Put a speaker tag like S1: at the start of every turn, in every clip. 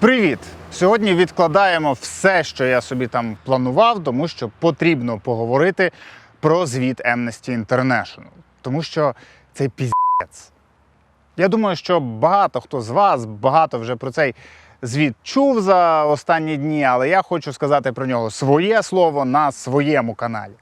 S1: Привіт! Сьогодні відкладаємо все, що я собі там планував, тому що потрібно поговорити про звіт Amnesty International. Тому що це піздець. Я думаю, що багато хто з вас багато вже про цей звіт чув за останні дні, але я хочу сказати про нього своє слово на своєму каналі.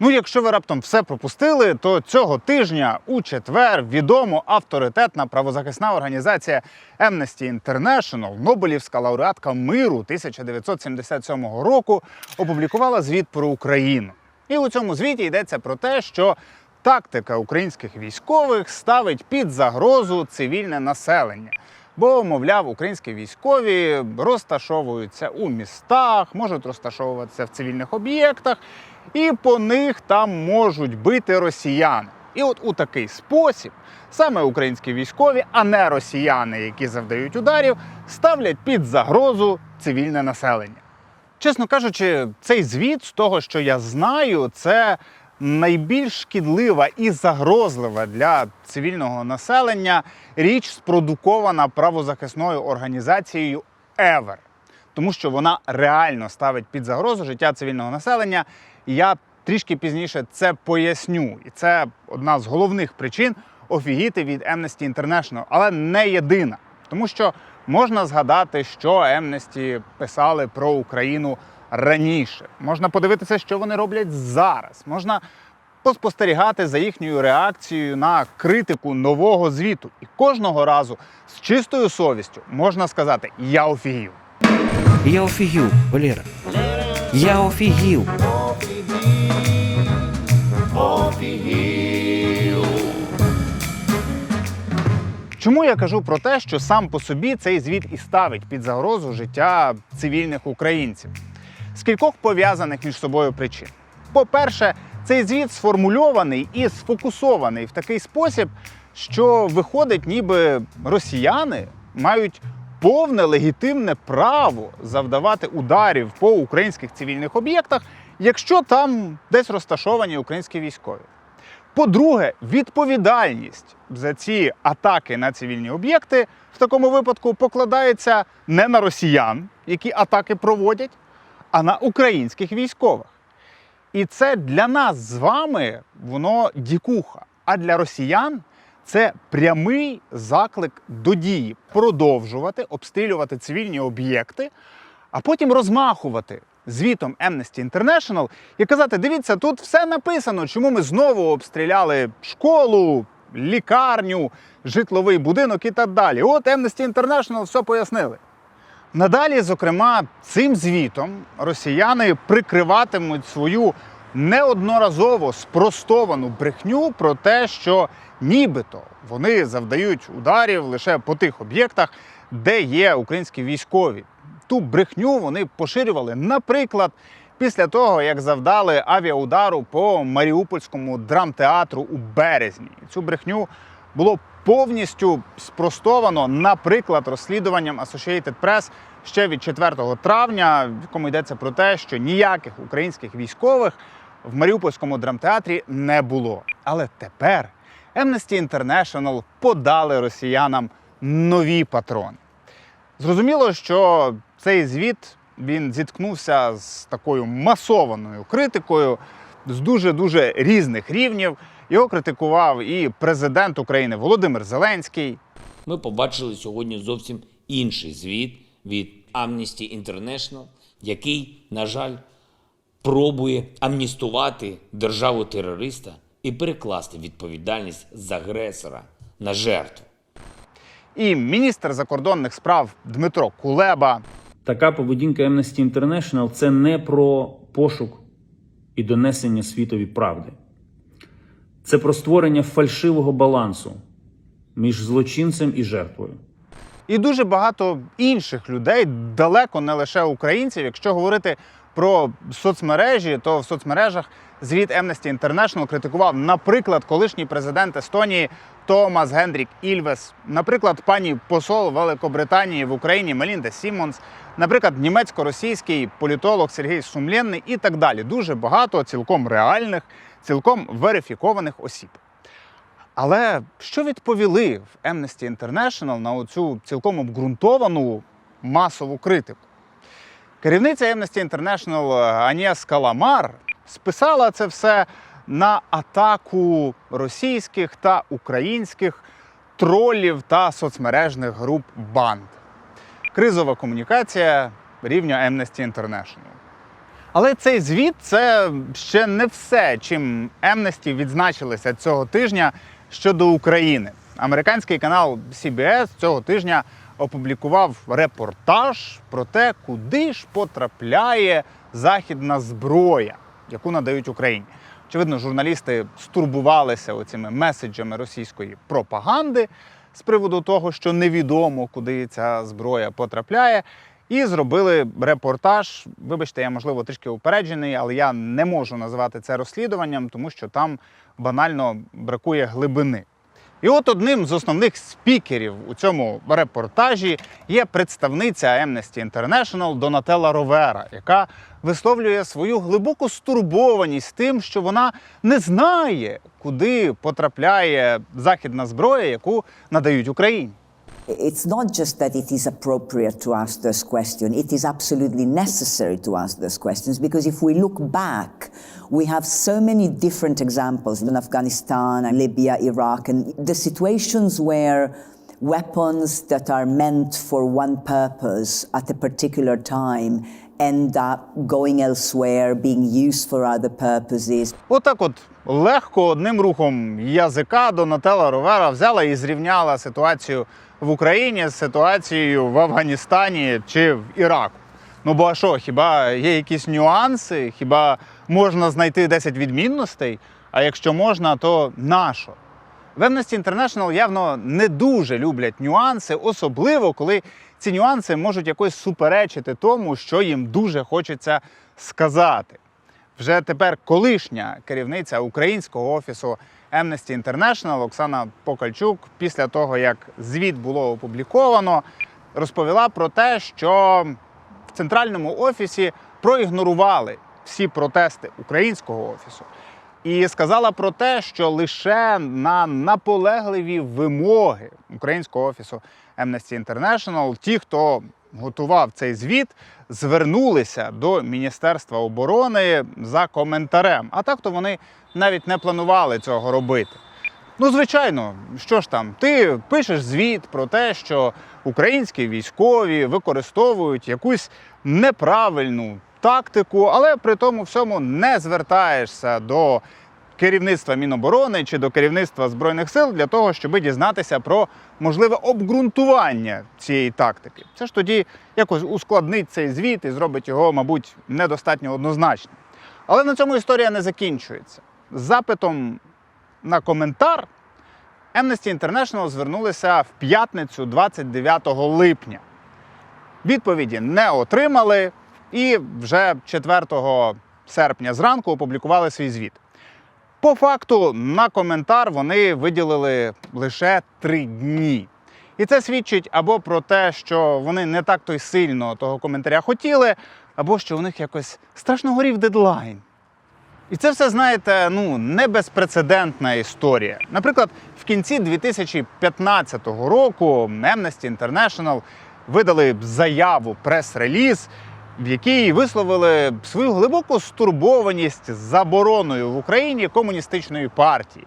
S1: Ну, якщо ви раптом все пропустили, то цього тижня у четвер відомо авторитетна правозахисна організація Amnesty International, Нобелівська лауреатка миру 1977 року, опублікувала звіт про Україну. І у цьому звіті йдеться про те, що тактика українських військових ставить під загрозу цивільне населення. Бо, мовляв, українські військові розташовуються у містах, можуть розташовуватися в цивільних об'єктах, і по них там можуть бити росіяни. І от у такий спосіб саме українські військові, а не росіяни, які завдають ударів, ставлять під загрозу цивільне населення. Чесно кажучи, цей звіт, з того, що я знаю, це найбільш шкідлива і загрозлива для цивільного населення річ, спродукована правозахисною організацією Ever. Тому що вона реально ставить під загрозу життя цивільного населення. І я трішки пізніше це поясню. І це одна з головних причин офігіти від Amnesty International, але не єдина. Тому що можна згадати, що Amnesty писали про Україну раніше. Можна подивитися, що вони роблять зараз. Можна поспостерігати за їхньою реакцією на критику нового звіту. І кожного разу з чистою совістю можна сказати: я офігів.
S2: Я офігів, Валера. Я офігів.
S1: Чому я кажу про те, що сам по собі цей звіт і ставить під загрозу життя цивільних українців? З кількох пов'язаних між собою причин. По-перше, цей звіт сформульований і сфокусований в такий спосіб, що виходить, ніби росіяни мають повне легітимне право завдавати ударів по українських цивільних об'єктах, якщо там десь розташовані українські військові. По-друге, відповідальність за ці атаки на цивільні об'єкти в такому випадку покладається не на росіян, які атаки проводять, а на українських військових. І це для нас з вами воно дікуха. А для росіян це прямий заклик до дії продовжувати обстрілювати цивільні об'єкти, а потім розмахувати звітом Amnesty International і казати: дивіться, тут все написано, чому ми знову обстріляли школу, лікарню, житловий будинок і так далі. От Amnesty International все пояснили. Надалі, зокрема, цим звітом росіяни прикриватимуть свою неодноразово спростовану брехню про те, що нібито вони завдають ударів лише по тих об'єктах, де є українські військові. Ту брехню вони поширювали, наприклад, після того, як завдали авіаудару по Маріупольському драмтеатру у березні. Цю брехню було повністю спростовано, наприклад, розслідуванням Associated Press ще від 4 травня, в якому йдеться про те, що ніяких українських військових в Маріупольському драмтеатрі не було. Але тепер Amnesty International подали росіянам нові патрони. Зрозуміло, що цей звіт він зіткнувся з такою масованою критикою з дуже дуже різних рівнів. Його критикував і президент України Володимир Зеленський,
S3: Ми побачили сьогодні зовсім інший звіт від Amnesty International, який, на жаль, пробує амністувати державу терориста і перекласти відповідальність з агресора на жертву.
S1: І міністр закордонних справ Дмитро Кулеба.
S4: Така поведінка Amnesty International – це не про пошук і донесення світові правди. Це про створення фальшивого балансу між злочинцем і жертвою.
S1: і дуже багато інших людей, далеко не лише українців. Якщо говорити про соцмережі, то в соцмережах звіт Amnesty International критикував, наприклад, колишній президент Естонії Томас Гендрік Ільвес, наприклад, пані посол Великобританії в Україні Мелінда Сімонс, наприклад, німецько-російський політолог Сергій Сумленний і так далі. Дуже багато цілком реальних, цілком верифікованих осіб. Але що відповіли в Amnesty International на оцю цілком обґрунтовану масову критику. Керівниця Amnesty International Аніас Каламар списала це все на атаку російських та українських тролів та соцмережних груп банд. Кризова комунікація рівня Amnesty International. Але цей звіт це ще не все, чим Amnesty відзначилися цього тижня щодо України. Американський канал CBS цього тижня опублікував репортаж про те, куди ж потрапляє західна зброя, яку надають Україні. Очевидно, журналісти стурбувалися оцими меседжами російської пропаганди з приводу того, що невідомо, куди ця зброя потрапляє. І зробили репортаж. Вибачте, я можливо трішки упереджений, але я не можу називати це розслідуванням, тому що там банально бракує глибини. І от одним з основних спікерів у цьому репортажі є представниця Amnesty International Донателла Ровера, яка висловлює свою глибоку стурбованість тим, що вона не знає, куди потрапляє західна зброя, яку надають Україні.
S5: It's not just that it is appropriate to ask those questions, it is absolutely necessary to ask those questions because if we look back, we have so many different examples in Afghanistan and Libya, Iraq, and the situations where weapons that are meant for one purpose at a particular time end up going elsewhere, being used for other purposes.
S1: Отак, от легко одним рухом язика Донателла Ровера взяла і зрівняла ситуацію в Україні з ситуацією в Афганістані чи в Іраку. Ну бо а що, хіба є якісь нюанси? Хіба можна знайти 10 відмінностей? А якщо можна, то нащо? В Amnesty International явно не дуже люблять нюанси, особливо коли ці нюанси можуть якось суперечити тому, що їм дуже хочеться сказати. Вже тепер колишня керівниця українського офісу Amnesty International Оксана Покальчук, після того як звіт було опубліковано, розповіла про те, що в центральному офісі проігнорували всі протести українського офісу. І сказала про те, що лише на наполегливі вимоги українського офісу Amnesty International ті, хто готував цей звіт, звернулися до Міністерства оборони за коментарем. А так то вони навіть не планували цього робити. Ну, звичайно, що ж там, ти пишеш звіт про те, що українські військові використовують якусь неправильну тактику, але при тому всьому не звертаєшся до керівництва Міноборони чи до керівництва Збройних сил для того, щоб дізнатися про можливе обґрунтування цієї тактики. Це ж тоді якось ускладнить цей звіт і зробить його, мабуть, недостатньо однозначним. Але на цьому історія не закінчується. З запитом на коментар Amnesty International звернулися в п'ятницю 29 липня. Відповіді не отримали і вже 4 серпня зранку опублікували свій звіт. По факту на коментар вони виділили лише три дні. І це свідчить або про те, що вони не так то й сильно того коментаря хотіли, або що у них якось страшно горів дедлайн. І це все, знаєте, ну не безпрецедентна історія. Наприклад, в кінці 2015 року Amnesty International видали заяву, прес-реліз, в якій висловили свою глибоку стурбованість забороною в Україні комуністичної партії.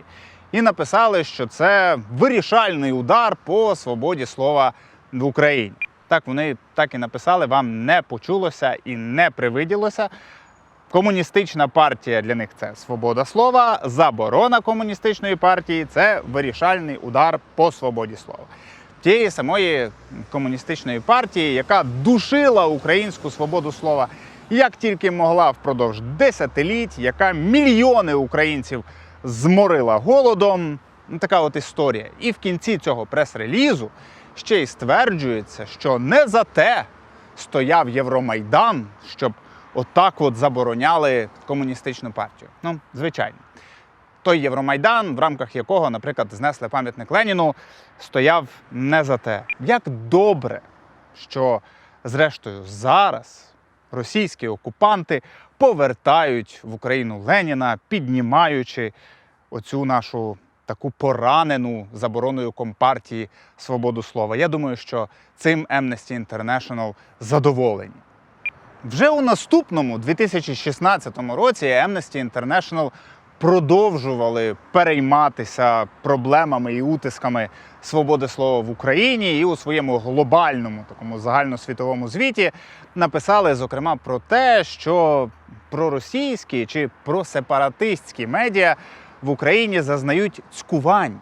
S1: І написали, що це вирішальний удар по свободі слова в Україні. Так вони так і написали, вам не почулося і не привиділося. Комуністична партія для них це свобода слова, заборона комуністичної партії це вирішальний удар по свободі слова. Тієї самої комуністичної партії, яка душила українську свободу слова як тільки могла впродовж десятиліть, яка мільйони українців зморила голодом. Ну, така от історія. І в кінці цього прес-релізу ще й стверджується, що не за те стояв Євромайдан, щоб отак от забороняли комуністичну партію. Ну, звичайно. Той Євромайдан, в рамках якого, наприклад, знесли пам'ятник Леніну, стояв не за те. Як добре, що зрештою зараз російські окупанти повертають в Україну Леніна, піднімаючи оцю нашу таку поранену забороною компартії свободу слова. Я думаю, що цим Amnesty International задоволені. Вже у наступному 2016 році Amnesty International продовжували перейматися проблемами і утисками свободи слова в Україні, і у своєму глобальному такому загальносвітовому звіті написали зокрема про те, що проросійські чи просепаратистські медіа в Україні зазнають цькувань.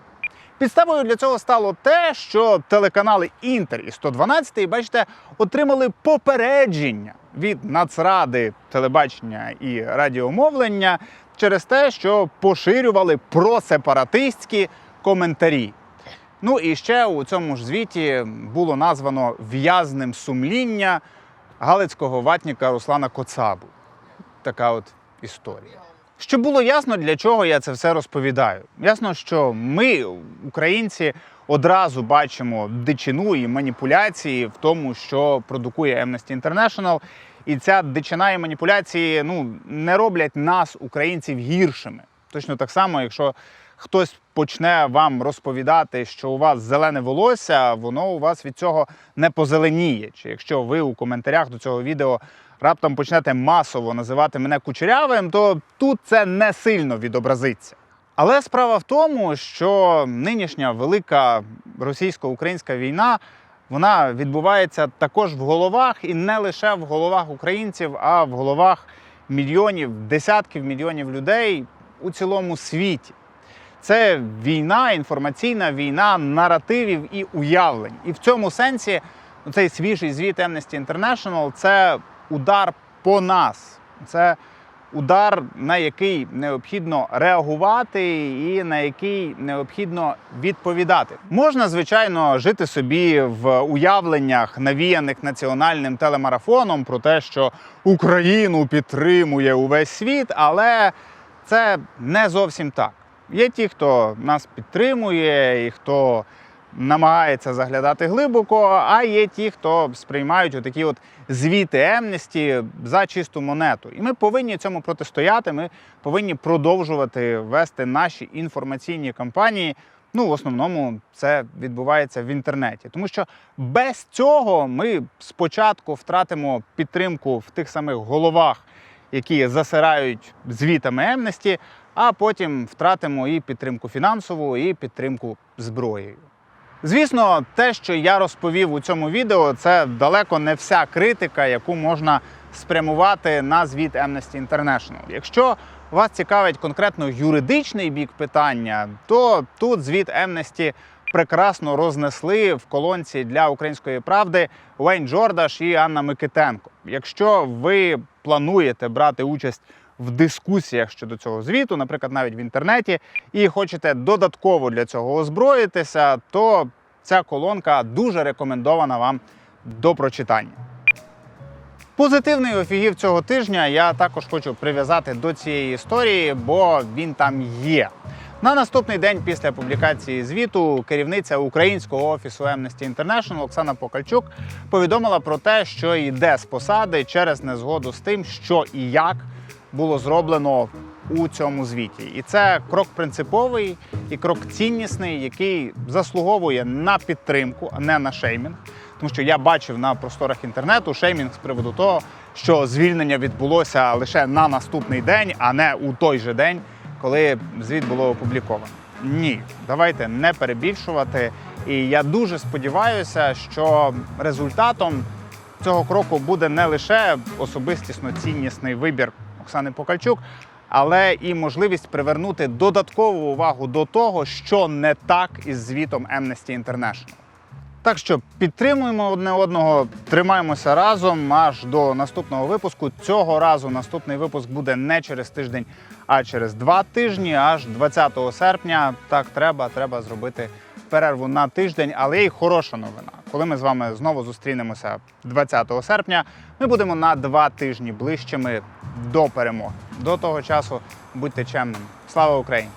S1: Підставою для цього стало те, що телеканали Інтер і 112, бачите, отримали попередження від Нацради телебачення і радіомовлення через те, що поширювали просепаратистські коментарі. Ну і ще у цьому ж звіті було названо в'язним сумління галицького ватніка Руслана Коцабу. Така от історія. Щоб було ясно, для чого я це все розповідаю. Ясно, що ми, українці, одразу бачимо дичину і маніпуляції в тому, що продукує Amnesty International. І ця дичина і маніпуляції ну, не роблять нас, українців, гіршими. Точно так само, якщо хтось почне вам розповідати, що у вас зелене волосся, воно у вас від цього не позеленіє. Чи якщо ви у коментарях до цього відео раптом почнете масово називати мене кучерявим, то тут це не сильно відобразиться. Але справа в тому, що нинішня велика російсько-українська війна вона відбувається також в головах, і не лише в головах українців, а в головах мільйонів, десятків мільйонів людей у цілому світі. Це війна, інформаційна війна наративів і уявлень. І в цьому сенсі цей свіжий звіт Amnesty International – це удар по нас. Це удар, на який необхідно реагувати і на який необхідно відповідати. Можна, звичайно, жити собі в уявленнях, навіяних національним телемарафоном про те, що Україну підтримує увесь світ, але це не зовсім так. Є ті, хто нас підтримує, і хто намагається заглядати глибоко, а є ті, хто сприймають отакі от звіти Емнесті за чисту монету. І ми повинні цьому протистояти. Ми повинні продовжувати вести наші інформаційні кампанії. Ну, в основному це відбувається в інтернеті, тому що без цього ми спочатку втратимо підтримку в тих самих головах, які засирають звітами Емнесті, а потім втратимо і підтримку фінансову, і підтримку зброєю. Звісно, те, що я розповів у цьому відео, це далеко не вся критика, яку можна спрямувати на звіт Amnesty International. Якщо вас цікавить конкретно юридичний бік питання, то тут звіт Amnesty прекрасно рознесли в колонці для української правди Вейн Джордаш і Анна Микитенко. Якщо ви плануєте брати участь в дискусіях щодо цього звіту, наприклад, навіть в інтернеті, і хочете додатково для цього озброїтися, то ця колонка дуже рекомендована вам до прочитання. Позитивний офігів цього тижня я також хочу прив'язати до цієї історії, бо він там є. На наступний день після публікації звіту керівниця українського офісу Amnesty International Оксана Покальчук повідомила про те, що йде з посади через незгоду з тим, що і як було зроблено у цьому звіті. І це крок принциповий і крок ціннісний, який заслуговує на підтримку, а не на шеймінг. Тому що я бачив на просторах інтернету шеймінг з приводу того, що звільнення відбулося лише на наступний день, а не у той же день, коли звіт було опубліковано. Ні, давайте не перебільшувати. І я дуже сподіваюся, що результатом цього кроку буде не лише особистісно ціннісний вибір Оксани Покальчук, але і можливість привернути додаткову увагу до того, що не так із звітом Amnesty International. Так що підтримуємо одне одного, тримаємося разом аж до наступного випуску. Цього разу наступний випуск буде не через тиждень, а через два тижні, аж 20 серпня. Так треба, треба зробити перерву на тиждень, але й хороша новина. Коли ми з вами знову зустрінемося 20 серпня, ми будемо на два тижні ближчими до перемоги. До того часу будьте чемними. Слава Україні!